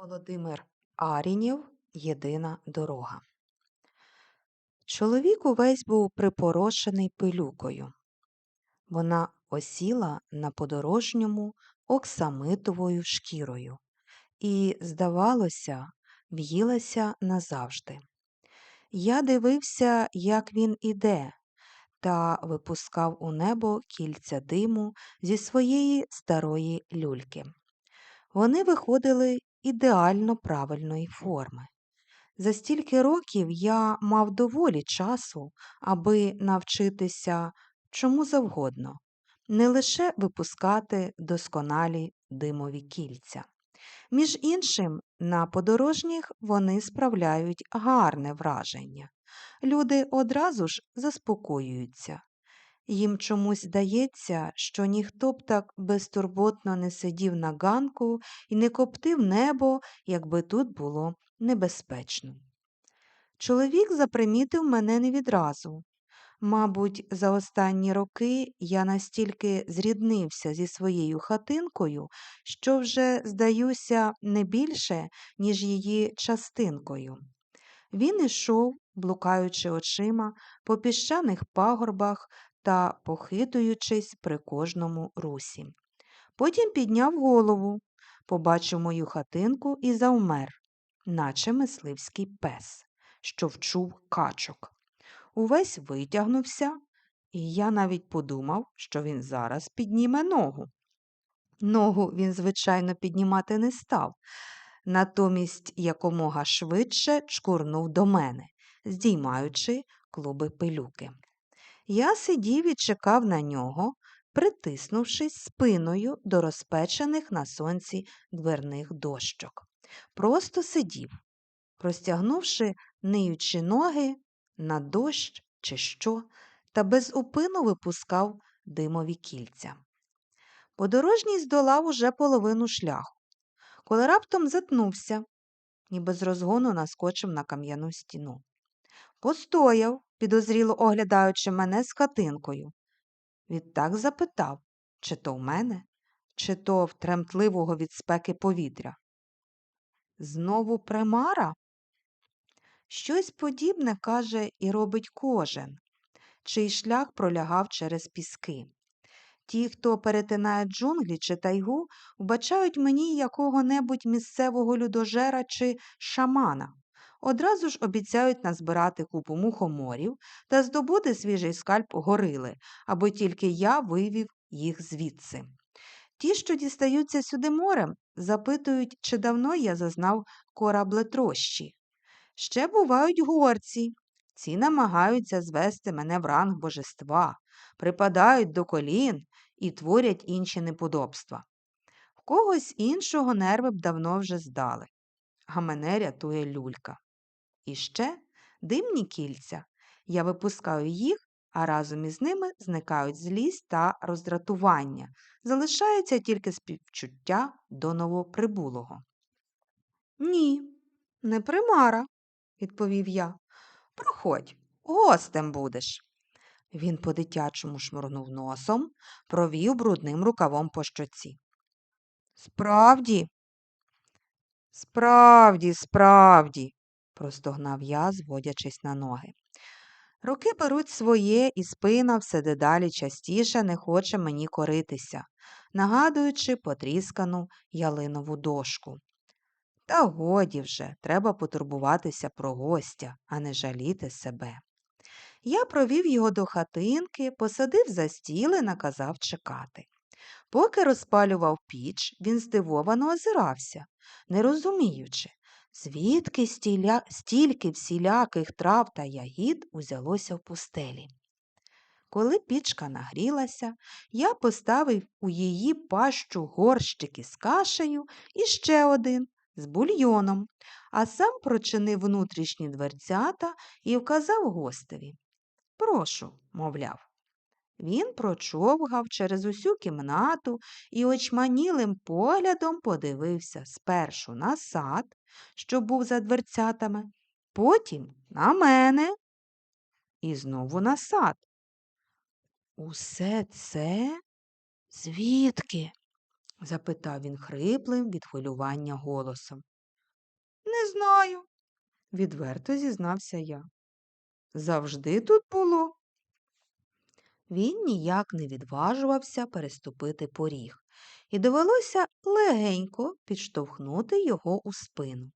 Володимир Арінєв Єдина дорога. Чоловік увесь був припорошений пилюкою. Вона осіла на подорожньому оксамитовою шкірою і, здавалося, в'їлася назавжди. Я дивився, як він іде, та випускав у небо кільця диму зі своєї старої люльки. Вони виходили ідеально правильної форми. За стільки років я мав доволі часу, аби навчитися чому завгодно, не лише випускати досконалі димові кільця. Між іншим, на подорожніх вони справляють гарне враження. Люди одразу ж заспокоюються. Їм чомусь здається, що ніхто б так безтурботно не сидів на ганку і не коптив небо, якби тут було небезпечно. Чоловік запримітив мене не відразу. Мабуть, за останні роки я настільки зріднився зі своєю хатинкою, що вже здаюся не більше, ніж її частинкою. Він ішов, блукаючи очима по піщаних пагорбах та похитуючись при кожному русі. Потім підняв голову, побачив мою хатинку і завмер, наче мисливський пес, що вчув качок. Увесь витягнувся, і я навіть подумав, що він зараз підніме ногу. Ногу він, звичайно, піднімати не став, натомість якомога швидше чкурнув до мене, здіймаючи клуби пилюки. Я сидів і чекав на нього, притиснувшись спиною до розпечених на сонці дверних дощок. Просто сидів, простягнувши ниючі ноги на дощ чи що, та без упину випускав димові кільця. Подорожній здолав уже половину шляху, коли раптом затнувся, ніби з розгону наскочив на кам'яну стіну. Постояв, підозріло оглядаючи мене з хатинкою. Відтак запитав, чи то в мене, чи то в тремтливого від спеки повітря. Знову примара? Щось подібне каже і робить кожен, чий шлях пролягав через піски. Ті, хто перетинає джунглі чи тайгу, вбачають мені якого-небудь місцевого людожера чи шамана. Одразу ж обіцяють назбирати купу мухоморів та здобути свіжий скальп горили, аби тільки я вивів їх звідси. Ті, що дістаються сюди морем, запитують, чи давно я зазнав кораблетрощі. Ще бувають горці. Ці намагаються звести мене в ранг божества, припадають до колін і творять інші неподобства. В когось іншого нерви б давно вже здали, а мене рятує люлька. І ще димні кільця. Я випускаю їх, а разом із ними зникають злість та роздратування. Залишається тільки співчуття до новоприбулого. Ні, не примара, відповів я. Проходь, гостем будеш. Він по-дитячому шмурнув носом, провів брудним рукавом по щоці. Справді, справді, справді, простогнав я, зводячись на ноги. Роки беруть своє, і спина все дедалі частіше не хоче мені коритися, нагадуючи потріскану ялинову дошку. Та годі вже, треба потурбуватися про гостя, а не жаліти себе. Я провів його до хатинки, посадив за стіл і наказав чекати. Поки розпалював піч, він здивовано озирався, не розуміючи, звідки стіля... стільки всіляких трав та ягід узялося в пустелі. Коли пічка нагрілася, я поставив у її пащу горщики з кашею і ще один з бульйоном, а сам прочинив внутрішні дверцята і вказав гостеві. Прошу, мовляв. Він прочовгав через усю кімнату і очманілим поглядом подивився спершу на сад, що був за дверцятами, потім на мене і знову на сад. Усе це звідки? запитав він хриплим від хвилювання голосом. Не знаю, відверто зізнався я. Завжди тут було. Він ніяк не відважувався переступити поріг, і довелося легенько підштовхнути його у спину.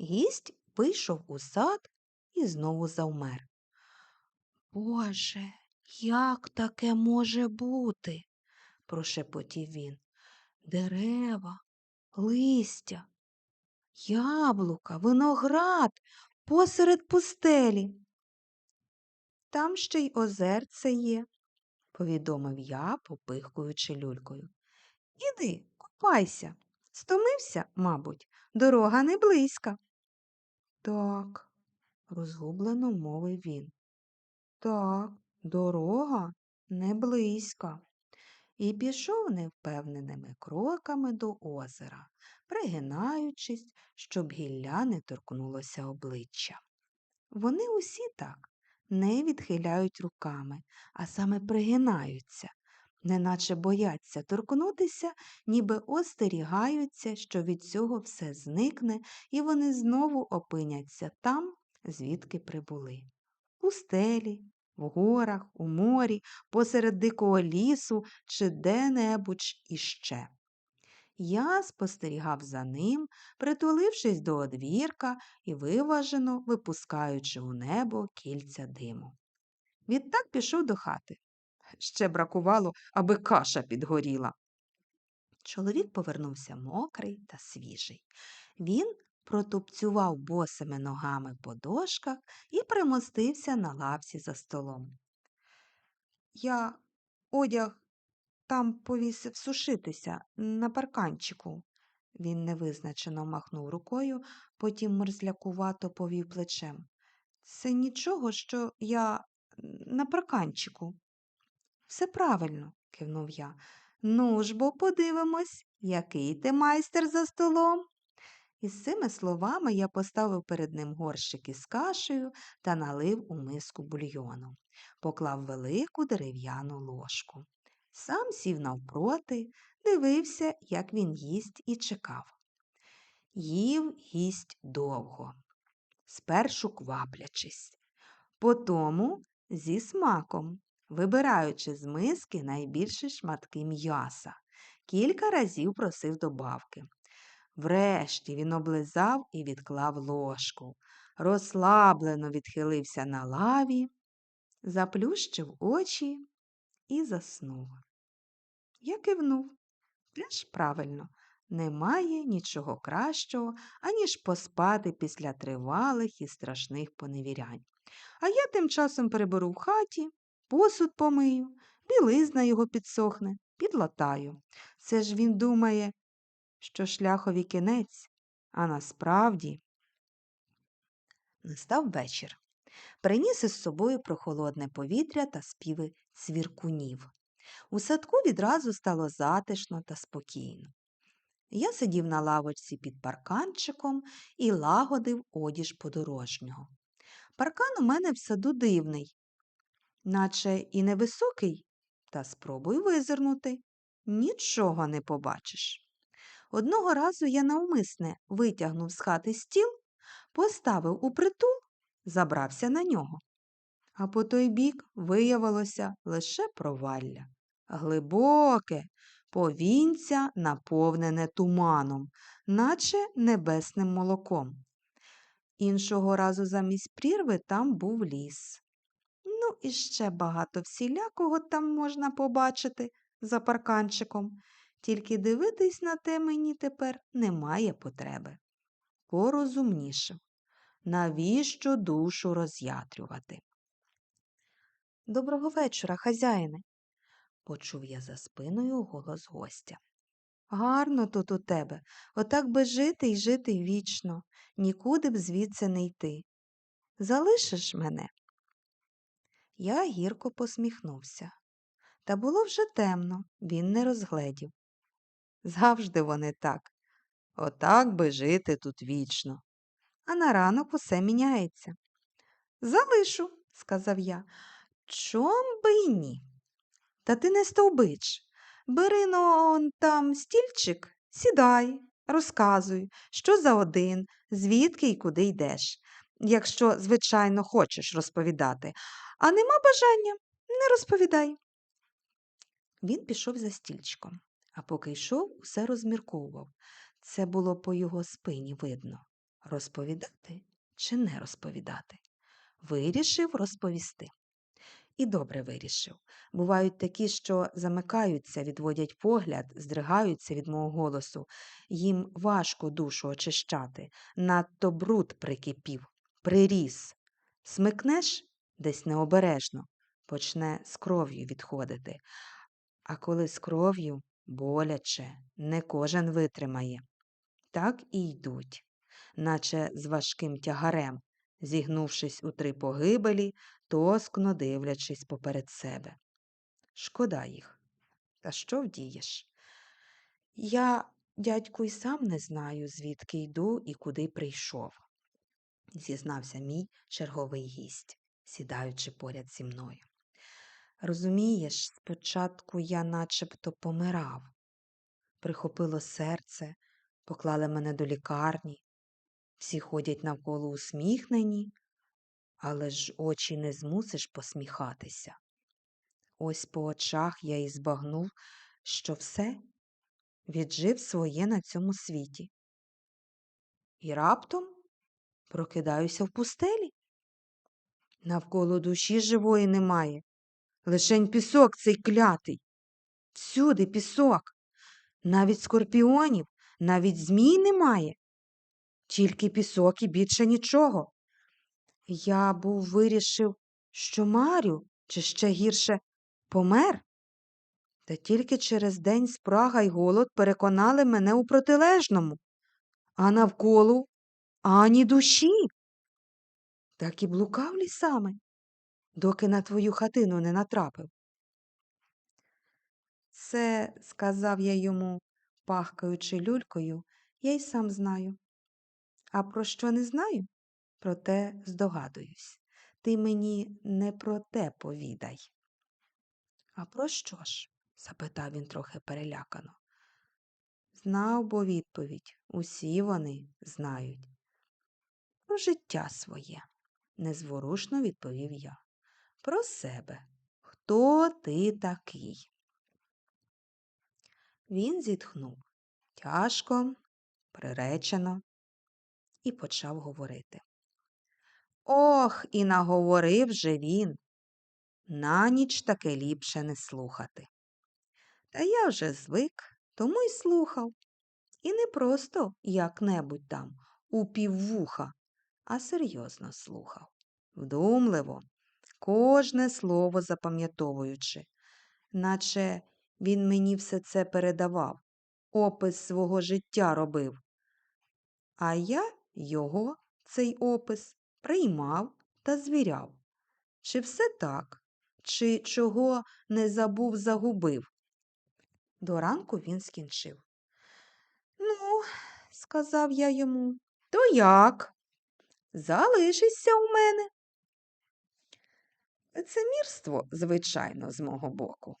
Гість вийшов у сад і знову завмер. Боже, як таке може бути? прошепотів він. Дерева, листя, яблука, виноград посеред пустелі. Там ще й озерце є, повідомив я, попихкуючи люлькою. Іди, купайся. Стомився, мабуть, дорога не близька. Так, розгублено мовив він. Так, дорога не близька. І пішов невпевненими кроками до озера, пригинаючись, щоб гілля не торкнулося обличчя. Вони усі так не відхиляють руками, а саме пригинаються, неначе бояться торкнутися, ніби остерігаються, що від цього все зникне, і вони знову опиняться там, звідки прибули. У стелі, в горах, у морі, посеред дикого лісу чи де-небудь іще. Я спостерігав за ним, притулившись до одвірка і виважено випускаючи у небо кільця диму. Відтак пішов до хати. Ще бракувало, аби каша підгоріла. Чоловік повернувся мокрий та свіжий. Він протупцював босими ногами по дошках і примостився на лавці за столом. Я одяг там повісив сушитися на парканчику. Він невизначено махнув рукою, потім мерзлякувато повів плечем. Це нічого, що я на парканчику. Все правильно, кивнув я. Ну ж бо подивимось, який ти майстер за столом. Із цими словами я поставив перед ним горщик із кашею та налив у миску бульйону, поклав велику дерев'яну ложку. Сам сів навпроти, дивився, як він їсть, і чекав. Їв гість довго, спершу кваплячись, потому зі смаком, вибираючи з миски найбільші шматки м'яса, кілька разів просив добавки. Врешті він облизав і відклав ложку, розслаблено відхилився на лаві, заплющив очі і заснув. Я кивнув. Теж правильно, немає нічого кращого, аніж поспати після тривалих і страшних поневірянь. А я тим часом переберу в хаті, посуд помию, білизна його підсохне, підлатаю. Це ж він думає, що шляхові кінець, а насправді настав вечір. Приніс із собою прохолодне повітря та співи цвіркунів. У садку відразу стало затишно та спокійно. Я сидів на лавочці під парканчиком і лагодив одіж подорожнього. Паркан у мене в саду дивний, наче і невисокий, та спробуй визирнути. Нічого не побачиш. Одного разу я навмисне витягнув з хати стіл, поставив у притул, забрався на нього. А по той бік виявилося лише провалля. Глибоке, повінця наповнене туманом, наче небесним молоком. Іншого разу замість прірви там був ліс. Ну, і ще багато всілякого там можна побачити за парканчиком, тільки дивитись на те мені тепер немає потреби. Порозумнішав. Навіщо душу роз'ятрювати? Доброго вечора, хазяїне, почув я за спиною голос гостя. Гарно тут у тебе, отак би жити й жити вічно, нікуди б звідси не йти. Залишиш мене? Я гірко посміхнувся. Та було вже темно, він не розгледів. Завжди вони так. Отак би жити тут вічно. А на ранок усе міняється. Залишу, сказав я. Чом би й ні? Та ти не стовбич. Бери но он там стільчик, сідай, Розказуй, що за один, звідки й куди йдеш, якщо, звичайно, хочеш розповідати, а нема бажання, не розповідай. Він пішов за стільчиком, а поки йшов, усе розмірковував. Це було по його спині видно. Розповідати чи не розповідати? Вирішив розповісти. І добре вирішив. Бувають такі, що замикаються, відводять погляд, здригаються від мого голосу. Їм важко душу очищати, надто бруд прикипів, приріс. Смикнеш десь необережно, почне з кров'ю відходити. А коли з кров'ю боляче, не кожен витримає. Так і йдуть, наче з важким тягарем, зігнувшись у три погибелі, тоскно дивлячись поперед себе. Шкода їх. Та що вдієш? Я, дядьку, й сам не знаю, звідки йду і куди прийшов, зізнався мій черговий гість, сідаючи поряд зі мною. Розумієш, спочатку я начебто помирав. Прихопило серце, поклали мене до лікарні. Всі ходять навколо усміхнені, але ж очі не змусиш посміхатися. Ось по очах я і збагнув, що все віджив своє на цьому світі. І раптом прокидаюся в пустелі. Навколо душі живої немає. Лишень пісок цей клятий. Всюди пісок. Навіть скорпіонів, навіть змій немає. Тільки пісок і більше нічого. Я був вирішив, що марю, чи ще гірше помер. Та тільки через день спрага й голод переконали мене у протилежному, а навколо ані душі. Так і блукав лісами, доки на твою хатину не натрапив. Це, сказав я йому, пахкаючи люлькою, я й сам знаю. А про що не знаю, про те здогадуюсь. Ти мені не про те повідай. А про що ж? запитав він трохи перелякано. Знав бо відповідь, усі вони знають. Про життя своє, незворушно відповів я. Про себе. Хто ти такий? Він зітхнув тяжко, приречено і почав говорити. Ох, і наговорив же він. На ніч таки ліпше не слухати. Та я вже звик, тому й слухав. І не просто як-небудь там, у піввуха, а серйозно слухав, вдумливо, кожне слово запам'ятовуючи, наче він мені все це передавав, опис свого життя робив. А я його, цей опис, приймав та звіряв. Чи все так, чи чого не забув, загубив. До ранку він скінчив. Ну, сказав я йому, то як? Залишишся у мене. Лицемірство, звичайно, з мого боку.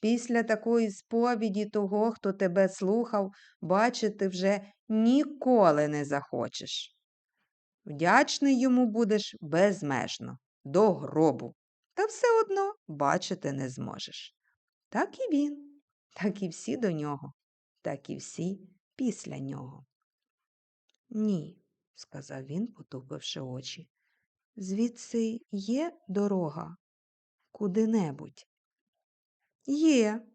Після такої сповіді того, хто тебе слухав, бачити вже ніколи не захочеш. Вдячний йому будеш безмежно, до гробу, та все одно бачити не зможеш. Так і він, так і всі до нього, так і всі після нього. Ні, сказав він, потупивши очі. Звідси є дорога куди-небудь. Є,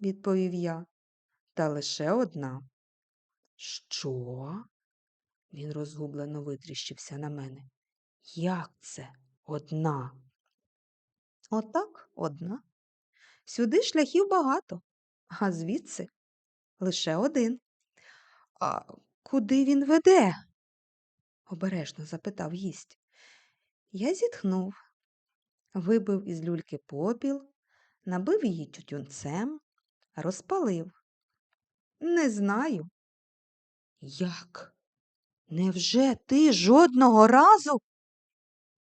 відповів я, та лише одна. Що? Він розгублено витріщився на мене. Як це одна? Отак одна. Сюди шляхів багато, а звідси лише один. А куди він веде? Обережно запитав гість. Я зітхнув, вибив із люльки попіл, набив її тютюнцем, розпалив. Не знаю. Як? Невже ти жодного разу?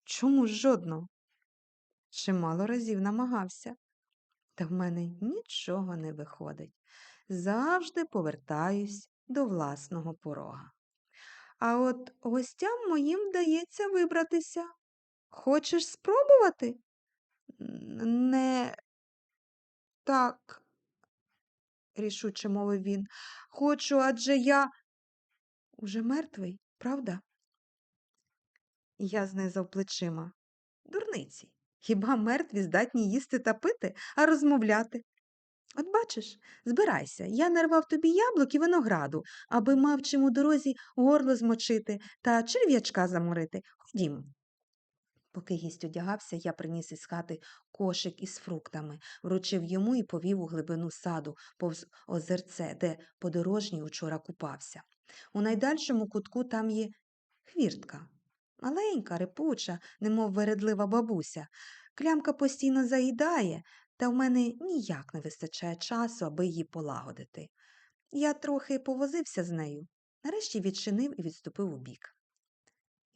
Чому жодного? Чимало разів намагався, та в мене нічого не виходить. Завжди повертаюсь до власного порога. А от гостям моїм вдається вибратися. Хочеш спробувати? Не так, рішуче мовив він. Хочу, адже я уже мертвий, правда? Я знизав плечима. Дурниці. Хіба мертві здатні їсти та пити, а розмовляти? От бачиш, збирайся, я нарвав тобі яблук і винограду, аби мав чим у дорозі горло змочити та черв'ячка заморити. Ходімо. Поки гість одягався, я приніс із хати кошик із фруктами, вручив йому і повів у глибину саду, повз озерце, де подорожній учора купався. У найдальшому кутку там є хвіртка. Маленька, репуча, немов вередлива бабуся. Клямка постійно заїдає, та в мене ніяк не вистачає часу, аби її полагодити. Я трохи повозився з нею, нарешті відчинив і відступив убік.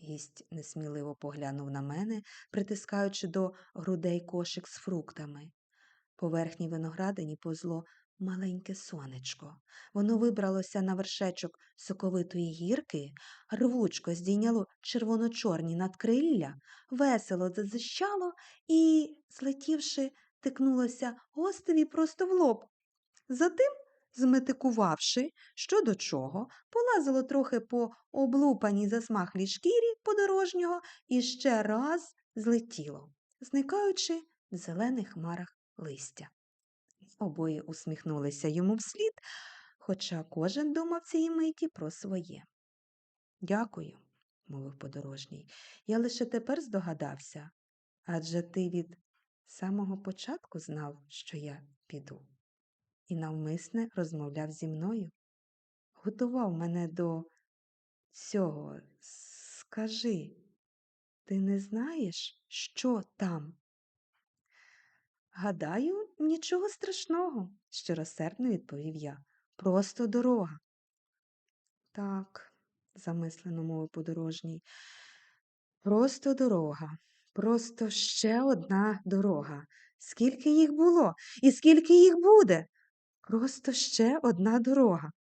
Гість несміливо поглянув на мене, притискаючи до грудей кошик з фруктами. По верхній виноградині позло маленьке сонечко. Воно вибралося на вершечок соковитої гірки, рвучко здійняло червоно-чорні надкрилля, весело зазищало і, злетівши, тикнулося гостеві просто в лоб. Затим, зметикувавши, що до чого, полазило трохи по облупаній засмахлій шкірі подорожнього і ще раз злетіло, зникаючи в зелених хмарах листя. Обоє усміхнулися йому вслід, хоча кожен думав цієї миті про своє. Дякую, мовив подорожній. Я лише тепер здогадався, адже ти від самого початку знав, що я піду, і навмисне розмовляв зі мною. Готував мене до цього. Скажи, ти не знаєш, що там? Гадаю, нічого страшного, щиросердно відповів я. Просто дорога. Так, замислено мовив подорожній. Просто дорога, просто ще одна дорога. Скільки їх було і скільки їх буде? Просто ще одна дорога.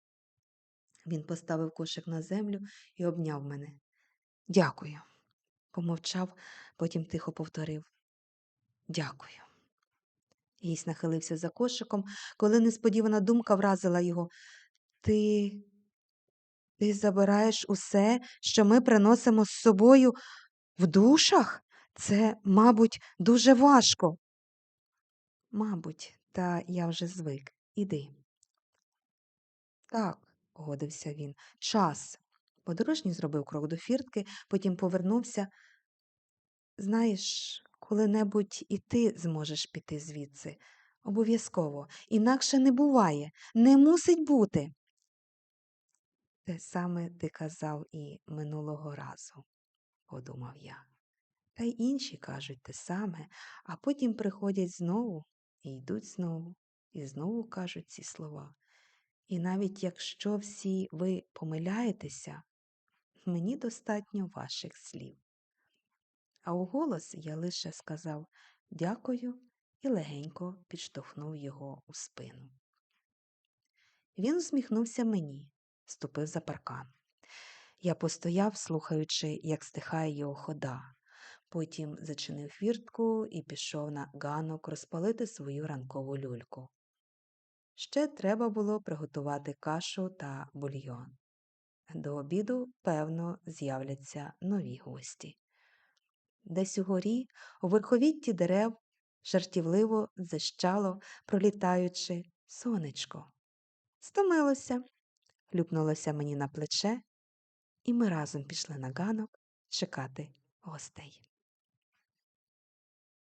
Він поставив кошик на землю і обняв мене. Дякую. Помовчав, потім тихо повторив. Дякую. Гість нахилився за кошиком, коли несподівана думка вразила його. Ти. Ти забираєш усе, що ми приносимо з собою в душах? Це, мабуть, дуже важко. Мабуть, та я вже звик. Іди. Так, погодився він. Час. Подорожній зробив крок до фіртки, потім повернувся. Знаєш, коли-небудь і ти зможеш піти звідси. Обов'язково. Інакше не буває, не мусить бути. Те саме ти казав і минулого разу, подумав я. Та й інші кажуть те саме, а потім приходять знову і йдуть знову, і знову кажуть ці слова. І навіть якщо всі ви помиляєтеся, мені достатньо ваших слів. А у голос я лише сказав дякую і легенько підштовхнув його у спину. Він усміхнувся мені, ступив за паркан. Я постояв, слухаючи, як стихає його хода. Потім зачинив фіртку і пішов на ганок розпалити свою ранкову люльку. Ще треба було приготувати кашу та бульйон. До обіду, певно, з'являться нові гості. Десь угорі, у верховітті дерев, жартівливо зищало, пролітаючи, сонечко. Стомилося, люпнулося мені на плече, і ми разом пішли на ганок чекати гостей.